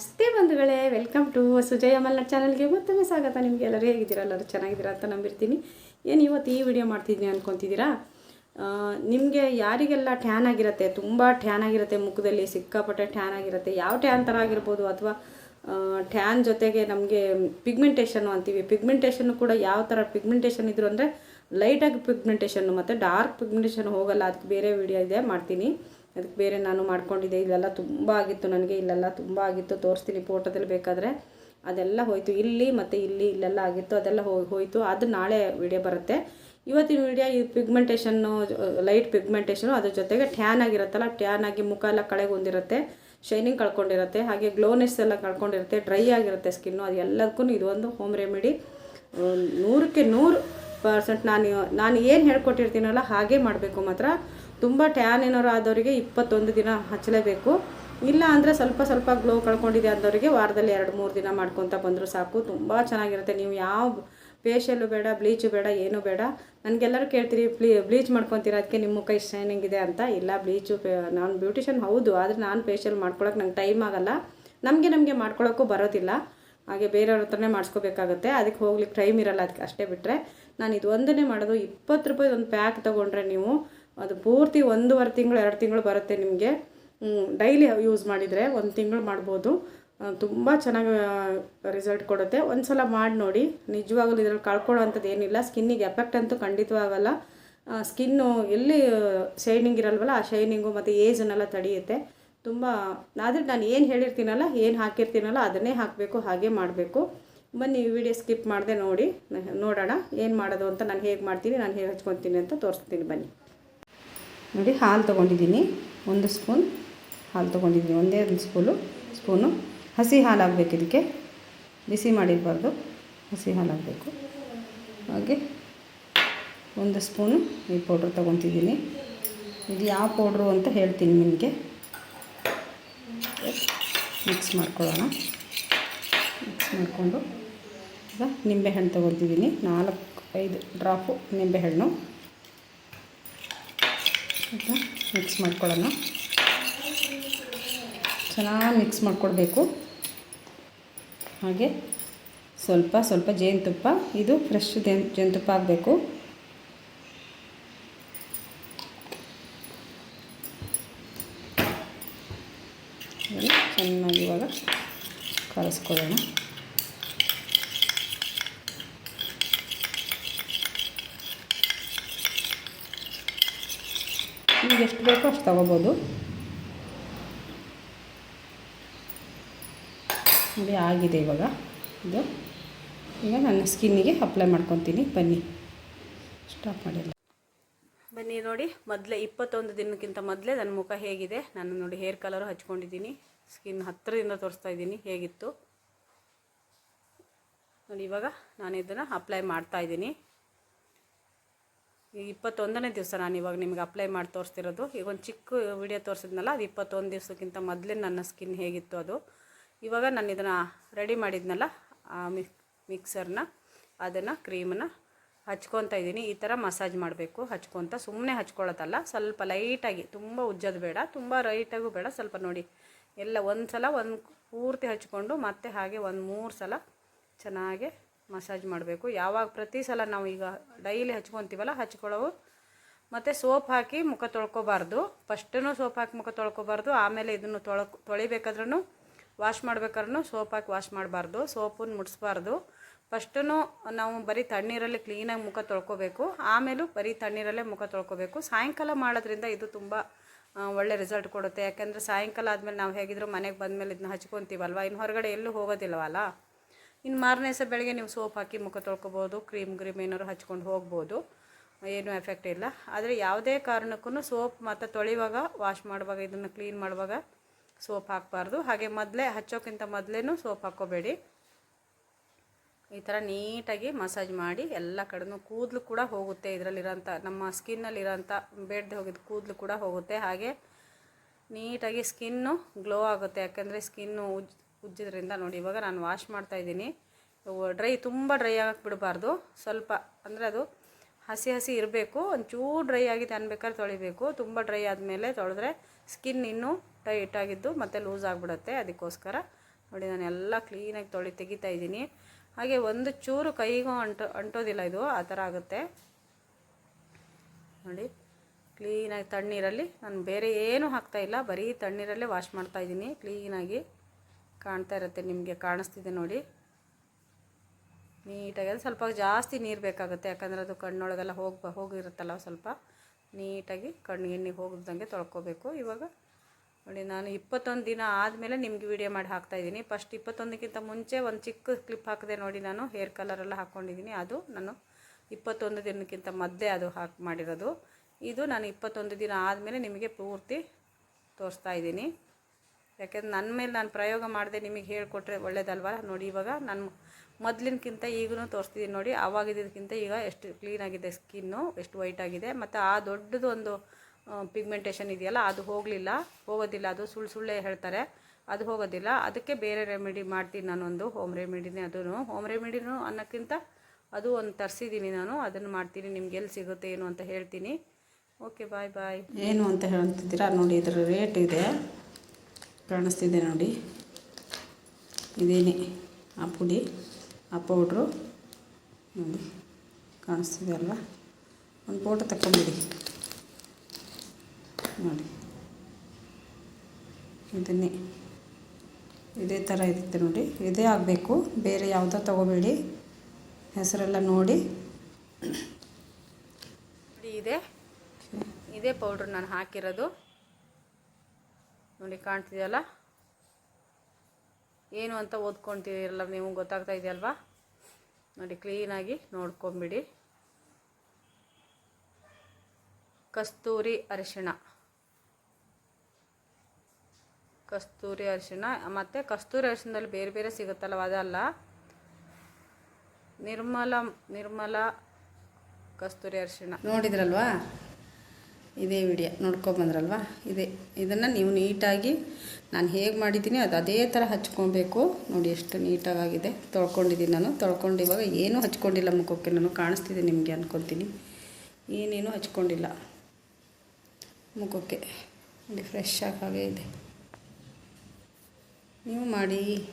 ನಮಸ್ತೆ ಬಂಧುಗಳೇ welcome to Sujaya Malnad ಚಾನಲ್ಗೆ ಮತ್ತೊಮ್ಮೆ ಸ್ವಾಗತ. ನಿಮಗೆ ಎಲ್ಲರೂ ಹೇಗಿದ್ದೀರಾ? ಎಲ್ಲರೂ ಚೆನ್ನಾಗಿದ್ದೀರಾ ಅಂತ ನಂಬಿರ್ತೀನಿ. ಏನು ಇವತ್ತು ಈ ವಿಡಿಯೋ ಮಾಡ್ತಿದ್ದೀನಿ ಅನ್ಕೊತಿದ್ದೀರಾ? ನಿಮಗೆ ಯಾರಿಗೆಲ್ಲ ಟ್ಯಾನ್ ಆಗಿರುತ್ತೆ? ತುಂಬ ಟ್ಯಾನ್ ಆಗಿರುತ್ತೆ, ಮುಖದಲ್ಲಿ ಸಿಕ್ಕಾಪಟ್ಟೆ ಟ್ಯಾನ್ ಆಗಿರುತ್ತೆ. ಯಾವ ಟ್ಯಾನ್ ಥರ ಆಗಿರ್ಬೋದು? ಅಥವಾ ಟ್ಯಾನ್ ಜೊತೆಗೆ ನಮಗೆ ಪಿಗ್ಮೆಂಟೇಷನ್ನು ಅಂತೀವಿ. ಪಿಗ್ಮೆಂಟೇಷನ್ನು ಕೂಡ ಯಾವ ಥರ ಪಿಗ್ಮೆಂಟೇಷನ್ ಇದ್ರು ಅಂದರೆ ಲೈಟಾಗಿ ಪಿಗ್ಮೆಂಟೇಷನ್ನು ಮತ್ತು ಡಾರ್ಕ್ ಪಿಗ್ಮೆಂಟೇಷನ್ ಹೋಗಲ್ಲ. ಅದಕ್ಕೆ ಬೇರೆ ವಿಡಿಯೋ ಇದೆ, ಮಾಡ್ತೀನಿ. ಅದಕ್ಕೆ ಬೇರೆ ನಾನು ಮಾಡ್ಕೊಂಡಿದ್ದೆ. ಇಲ್ಲೆಲ್ಲ ತುಂಬ ಆಗಿತ್ತು ನನಗೆ. ಇಲ್ಲೆಲ್ಲ ತುಂಬ ಆಗಿತ್ತು. ತೋರಿಸ್ತೀನಿ ಫೋಟೋದಲ್ಲಿ ಬೇಕಾದರೆ. ಅದೆಲ್ಲ ಹೋಯಿತು. ಇಲ್ಲಿ ಮತ್ತು ಇಲ್ಲಿ ಇಲ್ಲೆಲ್ಲ ಆಗಿತ್ತು. ಅದೆಲ್ಲ ಹೋಯಿತು. ಅದು ನಾಳೆ ವಿಡಿಯೋ ಬರುತ್ತೆ. ಇವತ್ತಿನ ವಿಡಿಯೋ ಈ ಪಿಗ್ಮೆಂಟೇಷನ್ನು ಲೈಟ್ ಪಿಗ್ಮೆಂಟೇಷನು ಅದ್ರ ಜೊತೆಗೆ ಟ್ಯಾನ್ ಆಗಿರುತ್ತಲ್ಲ ಟ್ಯಾನ್ ಆಗಿ ಮುಖ ಎಲ್ಲ ಕಳೆಗೊಂದಿರುತ್ತೆ ಶೈನಿಂಗ್ ಕಳ್ಕೊಂಡಿರುತ್ತೆ. ಹಾಗೆ ಗ್ಲೋನೆಸ್ ಎಲ್ಲ ಕಳ್ಕೊಂಡಿರುತ್ತೆ. ಡ್ರೈ ಆಗಿರುತ್ತೆ ಸ್ಕಿನ್ನು ಅದು ಎಲ್ಲದಕ್ಕೂ ಇದೊಂದು ಹೋಮ್ ರೆಮಿಡಿ ನೂರಕ್ಕೆ ನೂರು ಪರ್ಸೆಂಟ್ ನಾನು ನಾನು ಏನು ಹೇಳ್ಕೊಟ್ಟಿರ್ತೀನಲ್ಲ ಹಾಗೆ ಮಾಡಬೇಕು ಮಾತ್ರ. ತುಂಬ ಟ್ಯಾನ್ ಏನಾರು ಆದವರಿಗೆ ಇಪ್ಪತ್ತೊಂದು ದಿನ ಹಚ್ಚಲೇಬೇಕು. ಇಲ್ಲ ಅಂದರೆ ಸ್ವಲ್ಪ ಸ್ವಲ್ಪ ಗ್ಲೋ ಕಳ್ಕೊಂಡಿದೆ ಅಂದವರಿಗೆ ವಾರದಲ್ಲಿ ಎರಡು, ಮೂರು ದಿನ ಮಾಡ್ಕೊತ ಬಂದರೂ ಸಾಕು. ತುಂಬ ಚೆನ್ನಾಗಿರುತ್ತೆ. ನೀವು ಯಾವ ಫೇಶಿಯಲ್ಲು ಬೇಡ ಬ್ಲೀಚು ಬೇಡ, ಏನೂ ಬೇಡ. ನನಗೆಲ್ಲರೂ ಕೇಳ್ತೀರಿ ಪ್ಲೀ ಬ್ಲೀಚ್ ಮಾಡ್ಕೊತೀರ? ಅದಕ್ಕೆ ನಿಮ್ಮ ಮುಖ ಇಷ್ಟು ಶೈನಿಂಗ್ ಇದೆ ಅಂತ. ಇಲ್ಲ ಬ್ಲೀಚು ನಾನು ಬ್ಯೂಟಿಷನ್ ಹೌದು, ಆದರೆ ನಾನು ಫೇಶಿಯಲ್ ಮಾಡ್ಕೊಳಕ್ಕೆ ನಂಗೆ ಟೈಮ್ ಆಗಲ್ಲ. ನಮಗೆ ನಮಗೆ ಮಾಡ್ಕೊಳ್ಳೋಕ್ಕೂ ಬರೋದಿಲ್ಲ. ಹಾಗೆ ಬೇರೆಯವ್ರ ಹತ್ರನೇ ಮಾಡಿಸ್ಕೋಬೇಕಾಗತ್ತೆ. ಅದಕ್ಕೆ ಹೋಗ್ಲಿಕ್ಕೆ ಟೈಮ್ ಇರಲ್ಲ. ಅದಕ್ಕೆ ಅಷ್ಟೇ ಬಿಟ್ಟರೆ ನಾನು ಇದು ಒಂದನೇ ಮಾಡೋದು. ಇಪ್ಪತ್ತು ರೂಪಾಯಿ ಒಂದು ಪ್ಯಾಕ್ ತೊಗೊಂಡ್ರೆ ನೀವು ಅದು ಪೂರ್ತಿ ಒಂದೂವರೆ ತಿಂಗಳು, ಎರಡು ತಿಂಗಳು ಬರುತ್ತೆ ನಿಮಗೆ. ಡೈಲಿ ಯೂಸ್ ಮಾಡಿದರೆ ಒಂದು ತಿಂಗಳು ಮಾಡ್ಬೋದು. ತುಂಬ ಚೆನ್ನಾಗಿ ರಿಸಲ್ಟ್ ಕೊಡುತ್ತೆ. ಒಂದು ಸಲ ಮಾಡಿ ನೋಡಿ. ನಿಜವಾಗಲೂ ಇದರಲ್ಲಿ ಕಳ್ಕೊಳ್ಳೋ ಏನಿಲ್ಲ. ಸ್ಕಿನ್ನಿಗೆ ಎಫೆಕ್ಟ್ ಅಂತೂ ಖಂಡಿತವಾಗಲ್ಲ ಸ್ಕಿನ್ನು ಎಲ್ಲಿ ಶೈನಿಂಗ್ ಇರಲ್ವಲ್ಲ, ಆ ಶೈನಿಂಗು ಮತ್ತು ಏಜನ್ನೆಲ್ಲ ತಡೆಯುತ್ತೆ. ತುಂಬ, ಆದರೆ ನಾನು ಏನು ಹೇಳಿರ್ತೀನಲ್ಲ, ಏನು ಹಾಕಿರ್ತೀನಲ್ಲ, ಅದನ್ನೇ ಹಾಕಬೇಕು, ಹಾಗೆ ಮಾಡಬೇಕು. ಬನ್ನಿ ವಿಡಿಯೋ ಸ್ಕಿಪ್ ಮಾಡದೆ ನೋಡಿ. ನೋಡೋಣ. ಏನು ಮಾಡೋದು ಅಂತ ನಾನು ಹೇಗೆ ಮಾಡ್ತೀನಿ, ನಾನು ಹೇಗೆ ಹಚ್ಕೊತೀನಿ ಅಂತ ತೋರಿಸ್ತೀನಿ ಬನ್ನಿ. ನೋಡಿ ಹಾಲು ತೊಗೊಂಡಿದ್ದೀನಿ. ಒಂದು ಸ್ಪೂನ್ ಹಾಲು ತೊಗೊಂಡಿದ್ದೀನಿ. ಒಂದೇ ಒಂದು ಸ್ಪೂನು ಸ್ಪೂನು. ಹಸಿ ಹಾಲು ಆಗಬೇಕು ಇದಕ್ಕೆ. ಬಿಸಿ ಮಾಡಿರಬಾರ್ದು. ಹಸಿ ಹಾಲು ಆಗಬೇಕು ಹಾಗೆ ಒಂದು ಸ್ಪೂನು ಈ ಪೌಡ್ರ್ ತೊಗೊತಿದ್ದೀನಿ. ಇದು ಯಾವ ಪೌಡ್ರು ಅಂತ ಹೇಳ್ತೀನಿ ನಿಮಗೆ. ಮಿಕ್ಸ್ ಮಾಡ್ಕೊಳ್ಳೋಣ. ಮಿಕ್ಸ್ ಮಾಡಿಕೊಂಡು, ಈಗ ನಿಂಬೆಹಣ್ಣು ತೊಗೊತಿದ್ದೀನಿ. ನಾಲ್ಕು, ಐದು ಡ್ರಾಪು ನಿಂಬೆಹಣ್ಣು. ಆಯಿತಾ ಮಿಕ್ಸ್ ಮಾಡ್ಕೊಳ್ಳೋಣ. ಚೆನ್ನಾಗಿ ಮಿಕ್ಸ್ ಮಾಡ್ಕೊಳ್ಬೇಕು ಹಾಗೆ ಸ್ವಲ್ಪ ಸ್ವಲ್ಪ ಜೇನುತುಪ್ಪ, ಇದು ಫ್ರೆಶ್ ಜೇನು, ಜೇನುತುಪ್ಪ ಆಗಬೇಕು ಚೆನ್ನಾಗಿ ಇವಾಗ ಕಲಿಸ್ಕೊಳ್ಳೋಣ. ನಿಮ್ಗೆ ಎಷ್ಟು ಬೇಕೋ ಅಷ್ಟು ತೊಗೋಬೋದು. ನೋಡಿ ಆಗಿದೆ ಇವಾಗ ಇದು. ಈಗ ನನ್ನ ಸ್ಕಿನ್ನಿಗೆ ಅಪ್ಲೈ ಮಾಡ್ಕೊತೀನಿ. ಬನ್ನಿ. ಸ್ಟಾಪ್ ಮಾಡಿಲ್ಲ. ಬನ್ನಿ ನೋಡಿ, ಮೊದಲೇ ಇಪ್ಪತ್ತೊಂದು ದಿನಕ್ಕಿಂತ ಮೊದಲೇ ನನ್ನ ಮುಖ ಹೇಗಿದೆ. ನಾನು ನೋಡಿ ಹೇರ್ ಕಲರು ಹಚ್ಕೊಂಡಿದ್ದೀನಿ. ಸ್ಕಿನ್ ಹತ್ತಿರದಿಂದ ತೋರಿಸ್ತಾ ಇದ್ದೀನಿ, ಹೇಗಿತ್ತು. ನೋಡಿ ಇವಾಗ ನಾನು ಇದನ್ನು ಅಪ್ಲೈ ಮಾಡ್ತಾ ಇದ್ದೀನಿ. ಇಪ್ಪತ್ತೊಂದನೇ ದಿವಸ ನಾನು ಇವಾಗ ನಿಮಗೆ ಅಪ್ಲೈ ಮಾಡಿ ತೋರಿಸ್ತಿರೋದು. ಈಗ ಒಂದು ಚಿಕ್ಕ ವಿಡಿಯೋ ತೋರಿಸಿದ್ನಲ್ಲ, ಅದು ಇಪ್ಪತ್ತೊಂದು ದಿವಸಕ್ಕಿಂತ ಮೊದಲೇ ನನ್ನ ಸ್ಕಿನ್ ಹೇಗಿತ್ತು ಅದು. ಇವಾಗ ನಾನು ಇದನ್ನು ರೆಡಿ ಮಾಡಿದ್ನಲ್ಲ, ಆ ಮಿಕ್ ಮಿಕ್ಸರ್ನ ಅದನ್ನು ಕ್ರೀಮನ್ನು ಹಚ್ಕೊತಾ ಇದ್ದೀನಿ. ಈ ಥರ ಮಸಾಜ್ ಮಾಡಬೇಕು, ಹಚ್ಕೊತ. ಸುಮ್ಮನೆ ಹಚ್ಕೊಳ್ಳೋದಲ್ಲ ಸ್ವಲ್ಪ ಲೈಟಾಗಿ ತುಂಬ ಉಜ್ಜೋದು ಬೇಡ, ತುಂಬ ರೈಟಾಗೂ ಬೇಡ, ಸ್ವಲ್ಪ ನೋಡಿ. ಎಲ್ಲ ಒಂದು ಸಲ ಒಂದು ಪೂರ್ತಿ ಹಚ್ಕೊಂಡು ಮತ್ತೆ ಹಾಗೆ ಒಂದು ಮೂರು ಸಲ ಚೆನ್ನಾಗಿ ಮಸಾಜ್ ಮಾಡಬೇಕು. ಯಾವಾಗ ಪ್ರತಿ ಸಲ ನಾವು ಈಗ ಡೈಲಿ ಹಚ್ಕೊತೀವಲ್ಲ, ಹಚ್ಕೊಳ್ಳೋವು. ಮತ್ತು ಸೋಪ್ ಹಾಕಿ ಮುಖ ತೊಳ್ಕೊಬಾರ್ದು. ಫಸ್ಟೂ ಸೋಪ್ ಹಾಕಿ ಮುಖ ತೊಳ್ಕೊಬಾರ್ದು. ಆಮೇಲೆ ಇದನ್ನು ತೊಳಕ್ ತೊಳಿಬೇಕಾದ್ರೂ ವಾಶ್ ಮಾಡ್ಬೇಕಾದ್ರೂ ಸೋಪ್ ಹಾಕಿ ವಾಶ್ ಮಾಡಬಾರ್ದು. ಸೋಪನ್ನು ಮುಡಿಸ್ಬಾರ್ದು. ಫಸ್ಟೂ ನಾವು ಬರೀ ತಣ್ಣೀರಲ್ಲಿ ಕ್ಲೀನಾಗಿ ಮುಖ ತೊಳ್ಕೊಬೇಕು. ಆಮೇಲೂ ಬರೀ ತಣ್ಣೀರಲ್ಲೇ ಮುಖ ತೊಳ್ಕೊಬೇಕು. ಸಾಯಂಕಾಲ ಮಾಡೋದ್ರಿಂದ ಇದು ತುಂಬ ಒಳ್ಳೆ ರಿಸಲ್ಟ್ ಕೊಡುತ್ತೆ. ಯಾಕೆಂದರೆ ಸಾಯಂಕಾಲ ಆದಮೇಲೆ ನಾವು ಹೇಗಿದ್ರು ಮನೆಗೆ ಬಂದಮೇಲೆ ಇದನ್ನ ಹಚ್ಕೊತೀವಲ್ವ? ಇನ್ನು ಹೊರಗಡೆ ಎಲ್ಲೂ ಹೋಗೋದಿಲ್ವಲ್ಲ? ಇನ್ನು ಮಾರನೇ ಸಹ ಬೆಳಗ್ಗೆ ನೀವು ಸೋಪ್ ಹಾಕಿ ಮುಖ ತೊಳ್ಕೊಬೋದು, ಕ್ರೀಮ್ ಗ್ರೀಮ್ ಏನಾದ್ರು ಹಚ್ಕೊಂಡು ಹೋಗ್ಬೋದು. ಏನೂ ಎಫೆಕ್ಟ್ ಇಲ್ಲ. ಆದರೆ ಯಾವುದೇ ಕಾರಣಕ್ಕೂ ಸೋಪ್ ಮತ್ತು ತೊಳೆಯುವಾಗ, ವಾಶ್ ಮಾಡುವಾಗ, ಇದನ್ನು ಕ್ಲೀನ್ ಮಾಡುವಾಗ ಸೋಪ್ ಹಾಕಬಾರ್ದು. ಹಾಗೆ ಮೊದಲೇ ಹಚ್ಚೋಕ್ಕಿಂತ ಮೊದಲೇನೂ ಸೋಪ್ ಹಾಕ್ಕೋಬೇಡಿ. ಈ ಥರ ನೀಟಾಗಿ ಮಸಾಜ್ ಮಾಡಿ ಎಲ್ಲ ಕಡೆನೂ ಕೂದಲು ಕೂಡ ಹೋಗುತ್ತೆ ಇದರಲ್ಲಿರೋಂಥ, ನಮ್ಮ ಸ್ಕಿನ್ನಲ್ಲಿರೋಂಥ, ಬೇಡದೆ ಹೋಗಿದ್ದ ಕೂದಲು ಕೂಡ ಹೋಗುತ್ತೆ. ಹಾಗೆ ನೀಟಾಗಿ ಸ್ಕಿನ್ನು ಗ್ಲೋ ಆಗುತ್ತೆ. ಯಾಕೆಂದರೆ ಸ್ಕಿನ್ನು ಉಜ್ಜಿದ್ರಿಂದ ನೋಡಿ, ಇವಾಗ ನಾನು ವಾಶ್ ಮಾಡ್ತಾ ಇದ್ದೀನಿ. ಡ್ರೈ ತುಂಬ ಡ್ರೈ ಆಗಕ್ಕೆ ಬಿಡಬಾರ್ದು. ಸ್ವಲ್ಪ ಅಂದರೆ ಅದು ಹಸಿ ಹಸಿ ಇರಬೇಕು, ಒಂಚೂರು ಡ್ರೈ ಆಗಿದೆ ಅನ್ಬೇಕಾದ್ರೆ ತೊಳಿಬೇಕು. ತುಂಬ ಡ್ರೈ ಆದಮೇಲೆ ತೊಳೆದ್ರೆ ಸ್ಕಿನ್ ಇನ್ನೂ ಟೈಟ್ ಆಗಿದ್ದು ಮತ್ತು ಲೂಸ್ ಆಗಿಬಿಡುತ್ತೆ. ಅದಕ್ಕೋಸ್ಕರ ನೋಡಿ, ನಾನು ಎಲ್ಲ ಕ್ಲೀನಾಗಿ ತೊಳಿ ತೆಗಿತಾ ಇದ್ದೀನಿ. ಹಾಗೆ ಒಂದು ಚೂರು ಕೈಗೂ ಅಂಟು, ಅಂಟೋದಿಲ್ಲ ಇದು, ಆ ಥರ ಆಗುತ್ತೆ. ನೋಡಿ ಕ್ಲೀನಾಗಿ ತಣ್ಣೀರಲ್ಲಿ, ನಾನು ಬೇರೆ ಏನೂ ಹಾಕ್ತಾಯಿಲ್ಲ ಬರೀ ತಣ್ಣೀರಲ್ಲೇ ವಾಶ್ ಮಾಡ್ತಾ ಇದ್ದೀನಿ ಕ್ಲೀನಾಗಿ ಕಾಣ್ತಾ ಇರುತ್ತೆ, ನಿಮಗೆ ಕಾಣಿಸ್ತಿದೆ ನೋಡಿ. ನೀಟಾಗಿ, ಅದು ಸ್ವಲ್ಪ ಜಾಸ್ತಿ ನೀರು ಬೇಕಾಗುತ್ತೆ, ಯಾಕಂದರೆ ಅದು ಕಣ್ಣೊಳಗೆಲ್ಲ ಹೋಗಿ ಹೋಗಿರುತ್ತಲ್ಲ ಸ್ವಲ್ಪ. ನೀಟಾಗಿ ಕಣ್ಣು ಎಣ್ಣೆ ಹೋಗ್ದಂಗೆ ತೊಳ್ಕೊಬೇಕು. ಇವಾಗ ನೋಡಿ, ನಾನು ಇಪ್ಪತ್ತೊಂದು ದಿನ ಆದಮೇಲೆ ನಿಮಗೆ ವಿಡಿಯೋ ಮಾಡಿ ಹಾಕ್ತಾಯಿದ್ದೀನಿ ಫಸ್ಟ್ ಇಪ್ಪತ್ತೊಂದಕ್ಕಿಂತ ಮುಂಚೆ ಒಂದು ಚಿಕ್ಕ ಕ್ಲಿಪ್ ಹಾಕಿದೆ ನೋಡಿ ನಾನು ಹೇರ್ ಕಲರೆಲ್ಲ ಹಾಕ್ಕೊಂಡಿದ್ದೀನಿ ಅದು ನಾನು ಇಪ್ಪತ್ತೊಂದು ದಿನಕ್ಕಿಂತ ಮಧ್ಯೆ ಅದು ಹಾಕಿ, ಮಾಡಿರೋದು. ಇದು ನಾನು ಇಪ್ಪತ್ತೊಂದು ದಿನ ಆದಮೇಲೆ ನಿಮಗೆ ಪೂರ್ತಿ ತೋರಿಸ್ತಾ ಇದ್ದೀನಿ. ಯಾಕೆಂದ್ರೆ ನನ್ನ ಮೇಲೆ ನಾನು ಪ್ರಯೋಗ ಮಾಡಿದೆ ನಿಮಗೆ ಹೇಳಿಕೊಟ್ರೆ ಒಳ್ಳೇದಲ್ವ? ನೋಡಿ, ಇವಾಗ ನಾನು ಮೊದಲಿನಕ್ಕಿಂತ ಈಗೂ ತೋರಿಸ್ತಿದ್ದೀನಿ ನೋಡಿ ಆವಾಗಿದ್ದಕ್ಕಿಂತ ಈಗ ಎಷ್ಟು ಕ್ಲೀನಾಗಿದೆ ಸ್ಕಿನ್ನು ಎಷ್ಟು ವೈಟ್ ಆಗಿದೆ. ಮತ್ತು ಆ ದೊಡ್ಡದು ಒಂದು ಪಿಗ್ಮೆಂಟೇಷನ್ ಇದೆಯಲ್ಲ, ಅದು ಹೋಗಲಿಲ್ಲ. ಹೋಗೋದಿಲ್ಲ, ಅದು ಸುಳ್ಳು ಸುಳ್ಳೇ ಹೇಳ್ತಾರೆ. ಅದು ಹೋಗೋದಿಲ್ಲ. ಅದಕ್ಕೆ ಬೇರೆ ರೆಮಿಡಿ ಮಾಡ್ತೀನಿ ನಾನೊಂದು ಹೋಮ್ ರೆಮಿಡಿನೇ ಅದೂ ಹೋಮ್ ರೆಮಿಡಿನೂ ಅನ್ನೋಕ್ಕಿಂತ ಅದು ಒಂದು ತರಿಸಿದ್ದೀನಿ ನಾನು. ಅದನ್ನು ಮಾಡ್ತೀನಿ, ನಿಮ್ಗೆ ಎಲ್ಲಿ ಸಿಗುತ್ತೆ, ಏನು ಅಂತ ಹೇಳ್ತೀನಿ. ಓಕೆ ಬಾಯ್ ಬಾಯ್ ಏನು ಅಂತ ಹೇಳ್ತಿದ್ದೀರಾ ನೋಡಿ, ಇದರ ರೇಟ್ ಇದೆ. ಕಾಣಿಸ್ತಿದೆ ನೋಡಿ. ಇದೇನೆ. ಆ ಪುಡಿ ಆ ಪೌಡ್ರು. ನೋಡಿ ಕಾಣಿಸ್ತಿದೆ ಅಲ್ವಾ? ಒಂದು ಫೋಟೋ ತಗೊಂಬಿಡಿ ನೋಡಿ. ಇದನ್ನೇ. ಇದೇ ಥರ ಇರುತ್ತೆ ನೋಡಿ. ಇದೇ ಆಗಬೇಕು. ಬೇರೆ ಯಾವುದೋ ತಗೋಬೇಡಿ. ಹೆಸರೆಲ್ಲ ನೋಡಿ. ನೋಡಿ ಇದೆ. ಇದೇ ಪೌಡ್ರ್ ನಾನು ಹಾಕಿರೋದು. ನೋಡಿ ಕಾಣ್ತಿದೆಯಲ್ಲ? ಏನು ಅಂತ ಓದ್ಕೊತಿರಲ್ಲ ನೀವು ಗೊತ್ತಾಗ್ತಾ ಇದೆಯಲ್ವಾ? ನೋಡಿ ಕ್ಲೀನಾಗಿ ನೋಡ್ಕೊಂಬಿಡಿ. ಕಸ್ತೂರಿ ಅರಿಶಿಣ. ಕಸ್ತೂರಿ ಅರಿಶಿಣ, ಮತ್ತು ಕಸ್ತೂರಿ ಅರಿಶಿಣದಲ್ಲಿ ಬೇರೆ ಬೇರೆ ಸಿಗುತ್ತಲ್ವ ಅದಲ್ಲ. ನಿರ್ಮಲ ನಿರ್ಮಲ ಕಸ್ತೂರಿ ಅರಿಶಿಣ. ನೋಡಿದ್ರಲ್ವಾ? ಇದೇ ವಿಡಿಯೋ ನೋಡ್ಕೊಬಂದ್ರಲ್ವ ಇದೆ. ಇದನ್ನು ನೀವು ನೀಟಾಗಿ ನಾನು ಹೇಗೆ ಮಾಡಿದ್ದೀನಿ ಅದು ಅದೇ ಥರ ಹಚ್ಕೊಬೇಕು. ನೋಡಿ ಎಷ್ಟು ನೀಟಾಗಿದೆ ತೊಳ್ಕೊಂಡಿದ್ದೀನಿ ನಾನು. ತೊಳ್ಕೊಂಡು ಇವಾಗ ಏನೂ ಹಚ್ಕೊಂಡಿಲ್ಲ ಮುಖಕ್ಕೆ. ನಾನು ಕಾಣಿಸ್ತಿದೆ ನಿಮಗೆ ಅಂದ್ಕೊತೀನಿ ಏನೇನೂ ಹಚ್ಕೊಂಡಿಲ್ಲ ಮುಖಕ್ಕೆ. ನೋಡಿ ಫ್ರೆಶ್ ಆಗಿ ಇದೆ. ನೀವು ಮಾಡಿ.